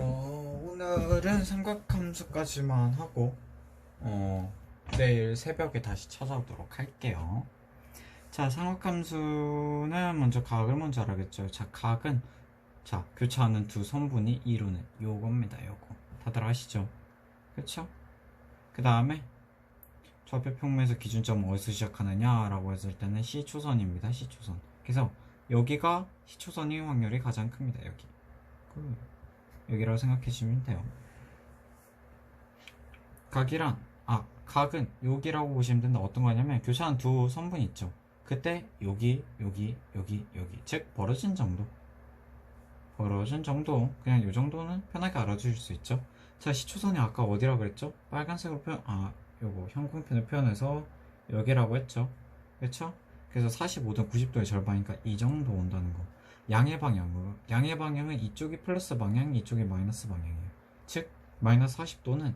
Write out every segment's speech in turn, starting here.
어, 오늘은 삼각함수까지만 하고 어, 내일 새벽에 다시 찾아오도록 할게요. 자, 삼각함수는 먼저 각을 먼저 알아야겠죠. 자, 각은 자, 교차하는 두 선분이 이루는 요겁니다. 요거. 다들 아시죠? 그쵸? 그 다음에 좌표 평면에서 기준점은 어디서 시작하느냐라고 했을 때는 C초선입니다. C초선. 그래서 여기가 C초선이 확률이 가장 큽니다. 여기. 그, 여기라고 생각해 주시면 돼요. 각이란 아 각은 여기라고 보시면 된다. 어떤 거냐면 교차한 두 선분이 있죠. 그때 여기 여기 여기 여기 즉 벌어진 정도 벌어진 정도 그냥 이 정도는 편하게 알아주실 수 있죠. 자 시초선이 아까 어디라 그랬죠? 빨간색으로 표현 아 요거 형광펜을 표현해서 여기라고 했죠. 그렇죠? 그래서 45도 90도의 절반이니까 이 정도 온다는 거. 양의 방향으로 양의 방향은 이쪽이 플러스 방향, 이쪽이 마이너스 방향이에요. 즉 마이너스 40도는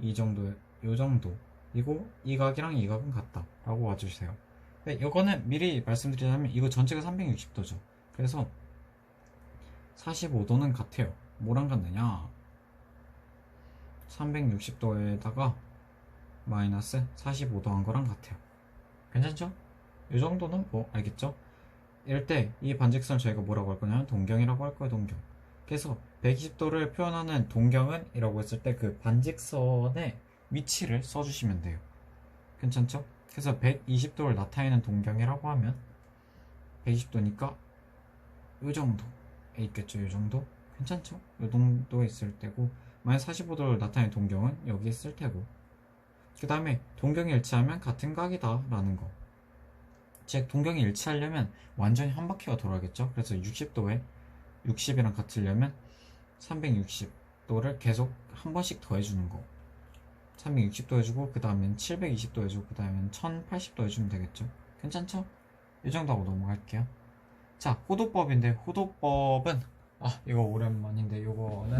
이 정도, 요 정도. 이고 이 각이랑 이 각은 같다 라고 와주세요. 네, 이거는 미리 말씀드리자면 이거 전체가 360도죠. 그래서 45도는 같아요. 뭐랑 같느냐? 360도에다가 마이너스 45도 한 거랑 같아요. 괜찮죠? 이 정도는 뭐 알겠죠? 이럴 때 이 반직선을 저희가 뭐라고 할 거냐면 동경이라고 할 거예요, 동경. 그래서 120도를 표현하는 동경은 이라고 했을 때 그 반직선의 위치를 써주시면 돼요. 괜찮죠? 그래서 120도를 나타내는 동경이라고 하면 120도니까 이 정도에 있겠죠, 이 정도? 괜찮죠? 이 정도에 있을 때고 만약 45도를 나타내는 동경은 여기 있을 테고 그 다음에 동경이 일치하면 같은 각이다 라는 거 즉 동경이 일치하려면 완전히 한 바퀴가 돌아야겠죠? 그래서 60도에 60이랑 같으려면 360도를 계속 한 번씩 더 해주는 거. 360도 해주고 그 다음엔 720도 해주고 그 다음엔 1080도 해주면 되겠죠? 괜찮죠? 이 정도 하고 넘어갈게요. 자 호도법인데 호도법은 아 이거 오랜만인데 요거는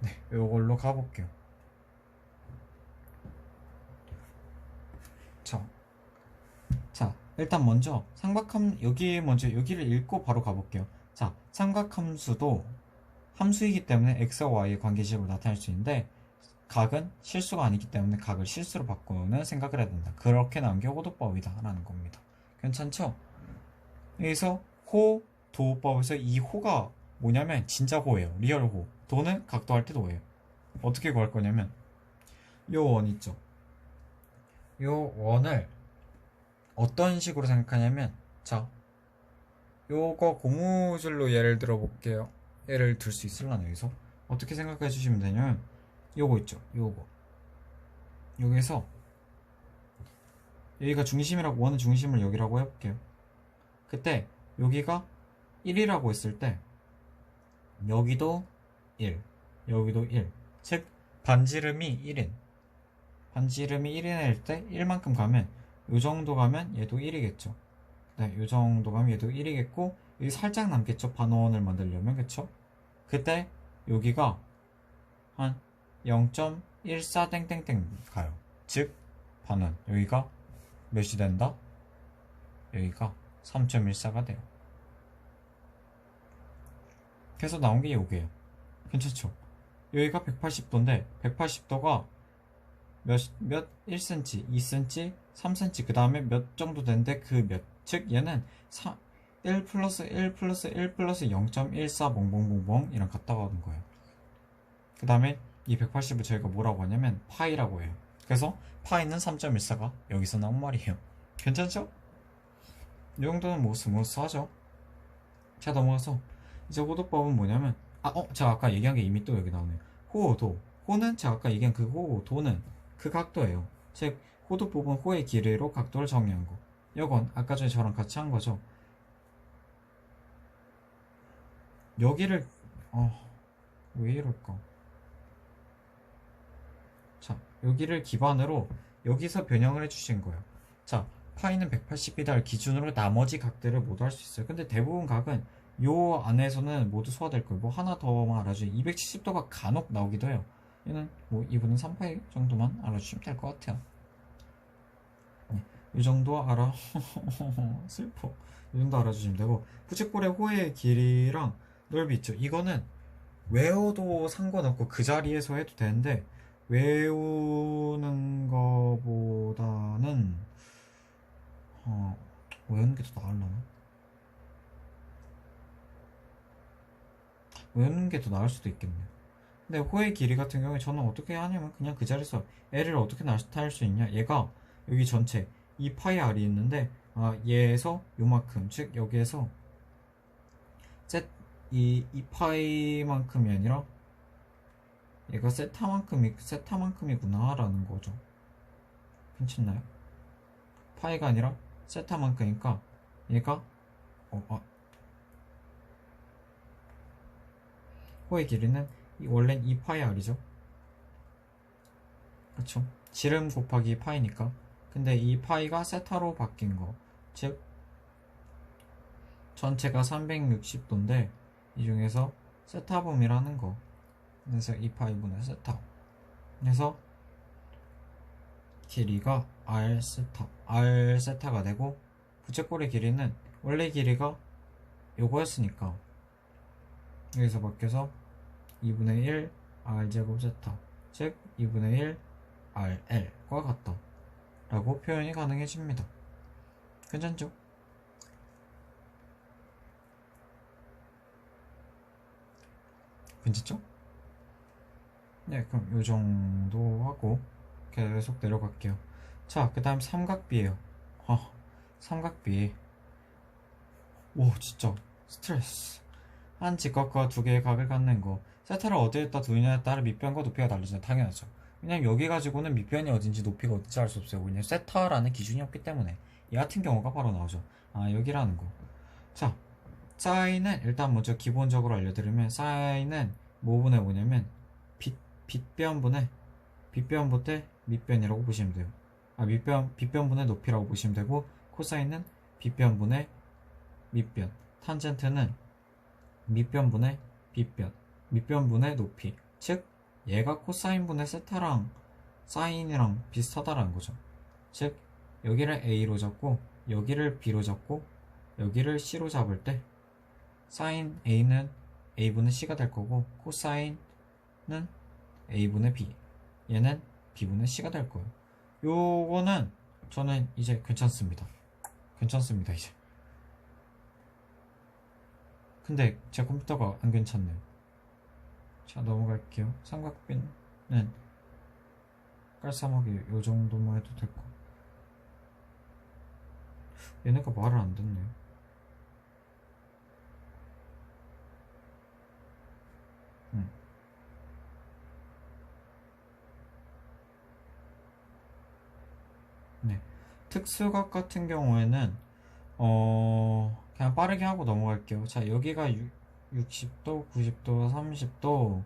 네 요걸로 가볼게요 자, 자, 일단 먼저 삼각함 여기 먼저 여기를 읽고 바로 가볼게요. 자, 삼각함수도 함수이기 때문에 x와 y의 관계식으로 나타낼 수 있는데 각은 실수가 아니기 때문에 각을 실수로 바꾸는 생각을 해야 된다. 그렇게 나온 게 호도법이다라는 겁니다. 괜찮죠? 여기서 호, 도법에서 이 호가 뭐냐면 진짜 호예요. 리얼 호. 도는 각도 할 때도 호예요. 어떻게 구할 거냐면 요 원 있죠. 요 원을 어떤 식으로 생각하냐면 자 요거 고무줄로 예를 들어 볼게요. 예를 들 수 있을라나 여기서? 어떻게 생각해 주시면 되냐면 요거 있죠 요거. 여기서 여기가 중심이라고 원의 중심을 여기라고 해볼게요. 그때 여기가 1이라고 했을 때 여기도 1 여기도 1즉 반지름이 1인. 반지름이 1일 때 1만큼 가면 요 정도 가면 얘도 1이겠죠. 네, 요 정도 가면 얘도 1이겠고 여기 살짝 남겠죠. 반원을 만들려면 그쵸? 그때 여기가 한 0.14 땡땡땡 가요. 즉 반원 여기가 몇이 된다? 여기가 3.14가 돼요. 그래서 나온 게 요게요. 괜찮죠? 여기가 180도인데 180도가 몇, 몇 1cm, 2cm, 3cm 그 다음에 몇 정도 되는데 그 몇, 즉 얘는 3, 1 플러스 1 플러스 1 플러스 0.14 멍멍멍멍 이랑 같다고 하는 거예요. 그 다음에 이 180을 저희가 뭐라고 하냐면 파이라고 해요. 그래서 파이는 3.14가 여기서 나온 말이에요. 괜찮죠? 이 정도는 뭐 스무스하죠? 자 넘어가서 이제 호도법은 뭐냐면 아, 어, 제가 아까 얘기한 게 이미 또 여기 나오네요. 호도. 호는 제가 아까 얘기한 그 호도는 그 각도예요. 즉 호도 부분 호의 길이로 각도를 정의한 거. 이건 아까 전에 저랑 같이 한 거죠. 여기를 어, 왜 이럴까? 자, 여기를 기반으로 여기서 변형을 해주신 거예요. 자, 파이는 180이다를 기준으로 나머지 각들을 모두 할 수 있어요. 근데 대부분 각은 요 안에서는 모두 소화될 거예요. 뭐 하나 더만 알아주면 270도가 간혹 나오기도 해요. 얘는 뭐 2분의 3파이 정도만 알아주시면 될 것 같아요. 네, 이 정도 알아. 슬퍼. 이 정도 알아주시면 되고 부채꼴의 호의 길이랑 넓이 있죠. 이거는 외워도 상관없고 그 자리에서 해도 되는데 외우는 거보다는 어, 외우는 게 더 나으려나? 외우는 게 더 나을 수도 있겠네요. 근데 호의 길이 같은 경우에 저는 어떻게 하냐면 그냥 그 자리에서 L을 어떻게 나타낼 수 있냐? 얘가 여기 전체 이 파이 R이 있는데 아, 얘에서 요만큼 즉 여기에서 이, 이 파이만큼이 아니라 얘가 세타만큼이 세타만큼이구나 라는 거죠. 괜찮나요? 파이가 아니라 세타만큼이니까 얘가 어, 아. 호의 길이는 이- 원래는 2파이 R이죠. 그쵸? 지름 곱하기 파이니까. 근데 이 파이가 세타로 바뀐 거. 즉, 전체가 360도인데, 이 중에서 세타범위라는 거. 그래서 2파이분의 세타. 그래서, 길이가 R 세타, R 세타가 되고, 부채꼴의 길이는 원래 길이가 요거였으니까, 여기서 바뀌어서 2분의 1 r제곱 세타 즉 2분의 1 rl과 같다 라고 표현이 가능해집니다. 괜찮죠? 괜찮죠? 네 그럼 요 정도 하고 계속 내려갈게요. 자 그 다음 삼각비에요. 아 삼각비. 오 진짜. 스트레스. 한 직각과 두 개의 각을 갖는 거. 세타를 어디에다 두느냐에 따라 밑변과 높이가 다르잖아요 당연하죠 왜냐면 여기 가지고는 밑변이 어딘지 높이가 어딘지 알 수 없어요. 왜냐면 세타라는 기준이 없기 때문에. 이 같은 경우가 바로 나오죠. 아 여기라는 거 자 사인은 일단 먼저 기본적으로 알려드리면 사인은 뭐분의 뭐냐면 빗, 빗변분의 빗변분 대 밑변이라고 보시면 돼요. 아 밑변 빗변분의 높이라고 보시면 되고 코사인은 빗변분의 밑변. 탄젠트는 밑변분의 빗변, 밑변분의 높이. 즉, 얘가 코사인분의 세타랑 사인이랑 비슷하다라는 거죠. 즉, 여기를 A로 잡고, 여기를 B로 잡고, 여기를 C로 잡을 때, 사인 A는 A분의 C가 될 거고, 코사인은 A분의 B. 얘는 B분의 C가 될 거예요. 요거는 저는 이제 괜찮습니다. 괜찮습니다, 이제. 근데 제 컴퓨터가 안 괜찮네요. 자 넘어갈게요. 삼각비는 깔쌈하게 요 정도만 해도 될 거. 얘네가 말을 안 듣네요. 음. 네. 특수각 같은 경우에는 어 그냥 빠르게 하고 넘어갈게요. 자, 여기가 60도, 90도, 30도,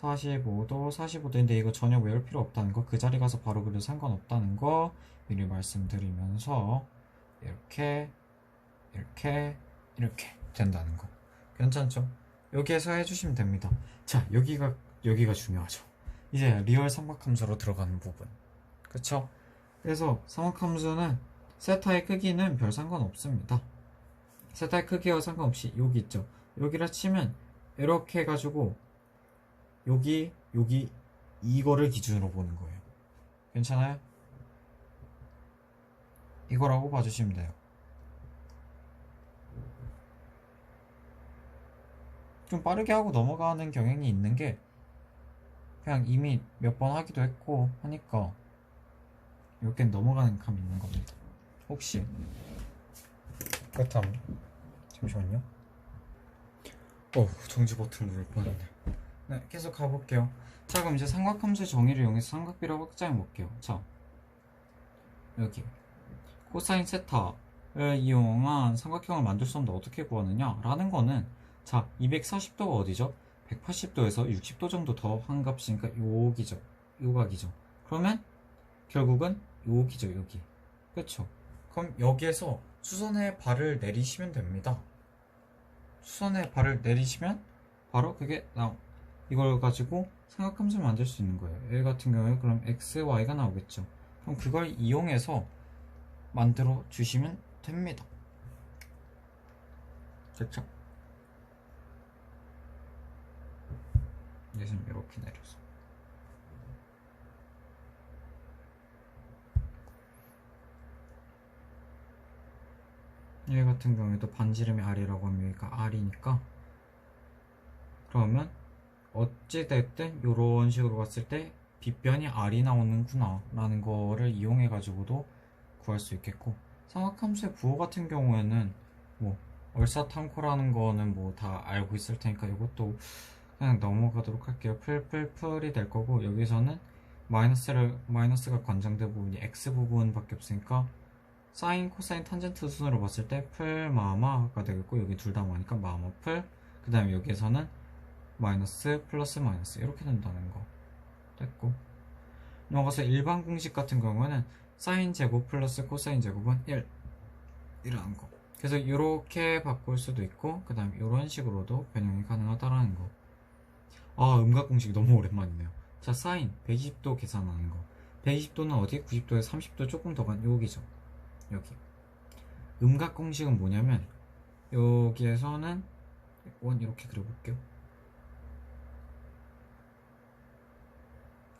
45도, 45도인데 이거 전혀 외울 필요 없다는 거, 그 자리 가서 바로 그려도 상관없다는 거 미리 말씀드리면서 이렇게, 이렇게, 이렇게 된다는 거. 괜찮죠? 여기에서 해주시면 됩니다. 자, 여기가, 여기가 중요하죠. 이제 리얼 삼각함수로 들어가는 부분. 그쵸? 그래서 삼각함수는 세타의 크기는 별 상관없습니다. 세타의 크기와 상관없이 여기 있죠. 여기라 치면 이렇게 해가지고 여기 여기 이거를 기준으로 보는 거예요. 괜찮아요? 이거라고 봐주시면 돼요. 좀 빠르게 하고 넘어가는 경향이 있는 게 그냥 이미 몇 번 하기도 했고 하니까 이렇게 넘어가는 감이 있는 겁니다. 혹시 그렇다면 잠시만요. 어 정지 버튼 누를 뻔했네. 네 계속 가볼게요. 자 그럼 이제 삼각함수 정의를 이용해서 삼각비를 확장해 볼게요. 자 여기 코사인 세타를 이용한 삼각형을 만들 수 없는데 어떻게 구하느냐 라는 거는 자 240도가 어디죠? 180도에서 60도 정도 더한 값이니까 여기죠. 요 각이죠. 그러면 결국은 여기죠 여기. 그쵸? 그럼 여기에서 수선의 발을 내리시면 됩니다. 수선에 발을 내리시면 바로 그게 나옴. 이걸 가지고 삼각함수를 만들 수 있는 거예요. L 같은 경우에 그럼 x, y가 나오겠죠. 그럼 그걸 이용해서 만들어 주시면 됩니다. 됐죠? 이제 좀 이렇게 내려서. 얘 같은 경우에도 반지름이 R이라고 하면 여기가 R이니까. 그러면 어찌됐든 이런 식으로 갔을 때 빗변이 R이 나오는구나 라는 거를 이용해 가지고도 구할 수 있겠고 삼각함수의 부호 같은 경우에는 뭐 얼사탄코라는 거는 뭐 다 알고 있을 테니까 이것도 그냥 넘어가도록 할게요. 풀풀풀이 될 거고 여기서는 마이너스를 마이너스가 관장된 부분이 x 부분밖에 없으니까 사인, 코사인, 탄젠트 순으로 봤을 때 풀, 마마가 되겠고 여기 둘 다 마니까 마마 풀. 그 다음에 여기에서는 마이너스, 플러스, 마이너스 이렇게 된다는 거 됐고 넘어가서 일반 공식 같은 경우는 사인 제곱 플러스 코사인 제곱은 1 이라는 거. 그래서 이렇게 바꿀 수도 있고 그 다음에 이런 식으로도 변형이 가능하다라는 거. 아 음각 공식이 너무 오랜만이네요. 자 사인 120도 계산하는 거. 120도는 어디? 90도에 30도 조금 더 간 여기죠. 여기. 음각 공식은 뭐냐면 여기에서는 원 이렇게 그려볼게요.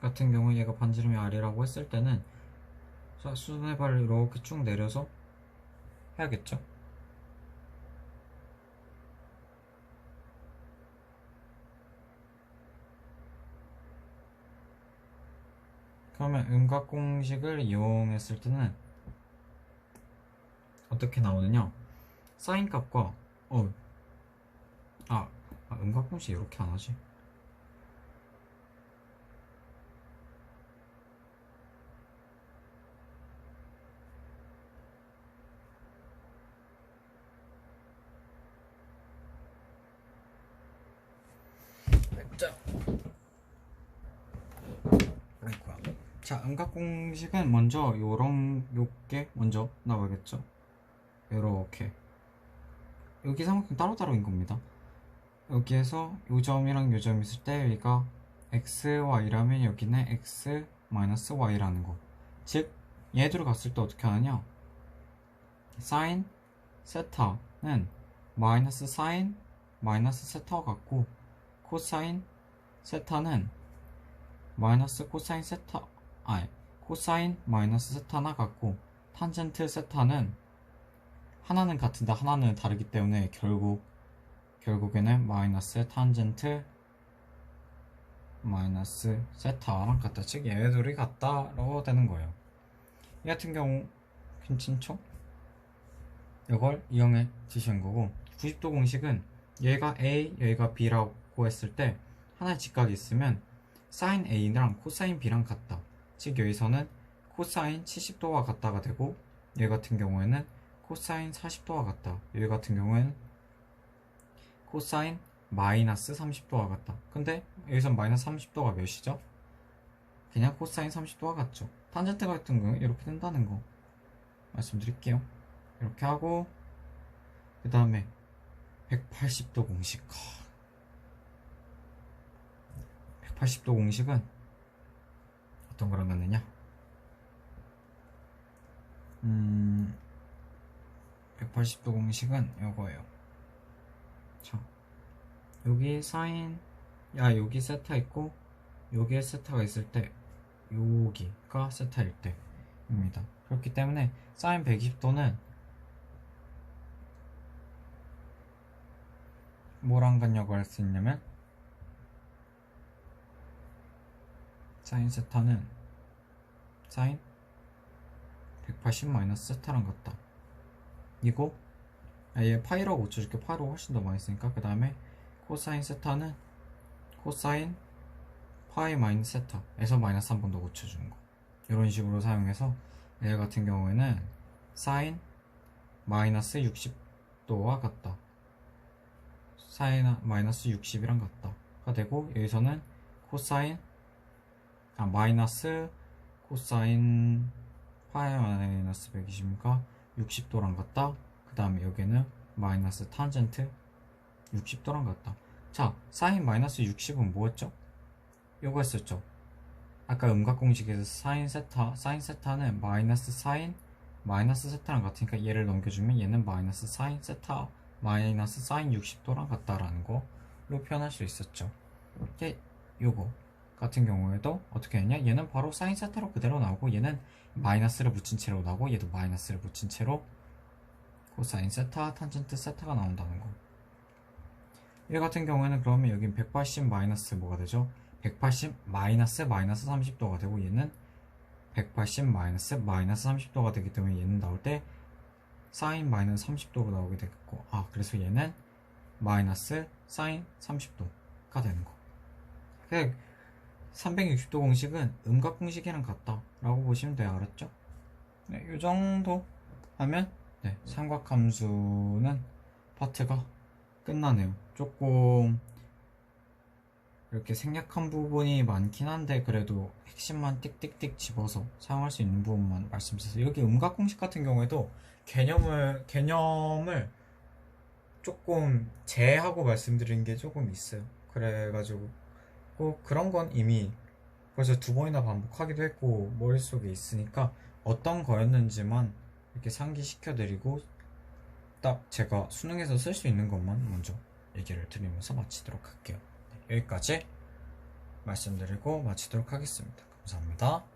같은 경우 얘가 반지름이 R이라고 했을 때는 자, 수선의 발을 이렇게 쭉 내려서 해야겠죠? 그러면 음각 공식을 이용했을 때는 어떻게 나오느냐 사인 값과 어, 아, 아 음각 공식 이렇게 안 하지 자, 아이고야. 자, 음각 공식은 먼저 요런 요게 먼저 나와야겠죠. 이렇게. 여기 삼각형 따로따로인 겁니다. 여기에서 요 점이랑 요 점이 있을 때 여기가 xy라면 여기는 x y라는 거즉 얘들을 갔을 때 어떻게 하느냐? 사인 세타는 마이너스 사인 마이너스 세타와 같고 코사인 세타는 마이너스 코사인 세타 아니 코사인 마이너스 세타나 같고 탄젠트 세타는 하나는 같은데 하나는 다르기 때문에 결국 결국에는 마이너스 탄젠트 마이너스 세타랑 같다. 즉 얘들이 같다라고 되는 거예요. 이 같은 경우 괜찮죠? 이걸 이용해 주시는 거고 90도 공식은 얘가 A 얘가 B라고 했을 때 하나의 직각이 있으면 사인 A랑 코사인 B랑 같다. 즉 여기서는 코사인 70도와 같다가 되고 얘 같은 경우에는 코사인 40도와 같다. 여기 같은 경우에는 코사인 마이너스 30도와 같다. 근데 여기서 마이너스 30도가 몇이죠? 그냥 코사인 30도와 같죠. 탄젠트 같은 경우는 이렇게 된다는 거 말씀드릴게요. 이렇게 하고 그 다음에 180도 공식 180도 공식은 어떤 거랑 같느냐? 음, 180도 공식은 이거예요. 자, 여기 사인, 야, 여기 세타 있고, 여기에 세타가 있을 때, 여기가 세타일 때입니다. 그렇기 때문에 사인 120도는 뭐랑 같냐고 할 수 있냐면, 사인 세타는 사인 180 마이너스 세타랑 같다. 이거 얘 파이라고 고쳐줄게. 파이로 훨씬 더 많이 쓰니까. 그 다음에 코사인 세타는 코사인 파이 마이너스 세타에서 마이너스 한 번 더 고쳐주는 거. 이런 식으로 사용해서 얘 같은 경우에는 사인 마이너스 60도와 같다. 사인 마이너스 60이랑 같다 가 되고 여기서는 코사인 아 마이너스 코사인 파이 마이너스 120이니까 60도랑 같다. 그 다음에 여기는 마이너스 탄젠트 60도랑 같다. 자, 사인 마이너스 60은 뭐였죠? 요거 했었죠. 아까 음각 공식에서 사인 세타, 사인 세타는 마이너스 사인 마이너스 세타랑 같으니까 얘를 넘겨주면 얘는 마이너스 사인 세타 마이너스 사인 60도랑 같다라는 거로 표현할 수 있었죠. 이게 요거 같은 경우에도 어떻게 했냐? 얘는 바로 사인 세타로 그대로 나오고 얘는 마이너스를 붙인 채로 나오고 얘도 마이너스를 붙인 채로 코사인 세타, 탄젠트 세타가 나온다는 거. 얘 같은 경우에는 그러면 여긴 180 마이너스 뭐가 되죠? 180 마이너스 마이너스 30도가 되고 얘는 180 마이너스 마이너스 30도가 되기 때문에 얘는 나올 때 사인 마이너스 30도가 나오게 되겠고 아 그래서 얘는 마이너스 사인 30도가 되는 거. 360도 공식은 음각 공식이랑 같다 라고 보시면 돼요. 알았죠? 네, 이 정도 하면 네, 삼각함수는 파트가 끝나네요. 조금 이렇게 생략한 부분이 많긴 한데 그래도 핵심만 띡띡띡 집어서 사용할 수 있는 부분만 말씀드렸어요. 여기 음각 공식 같은 경우에도 개념을 개념을 조금 제하고 말씀드린 게 조금 있어요. 그래가지고 꼭 그런 건 이미 벌써 두 번이나 반복하기도 했고 머릿속에 있으니까 어떤 거였는지만 이렇게 상기시켜 드리고 딱 제가 수능에서 쓸 수 있는 것만 먼저 얘기를 드리면서 마치도록 할게요. 네, 여기까지 말씀드리고 마치도록 하겠습니다. 감사합니다.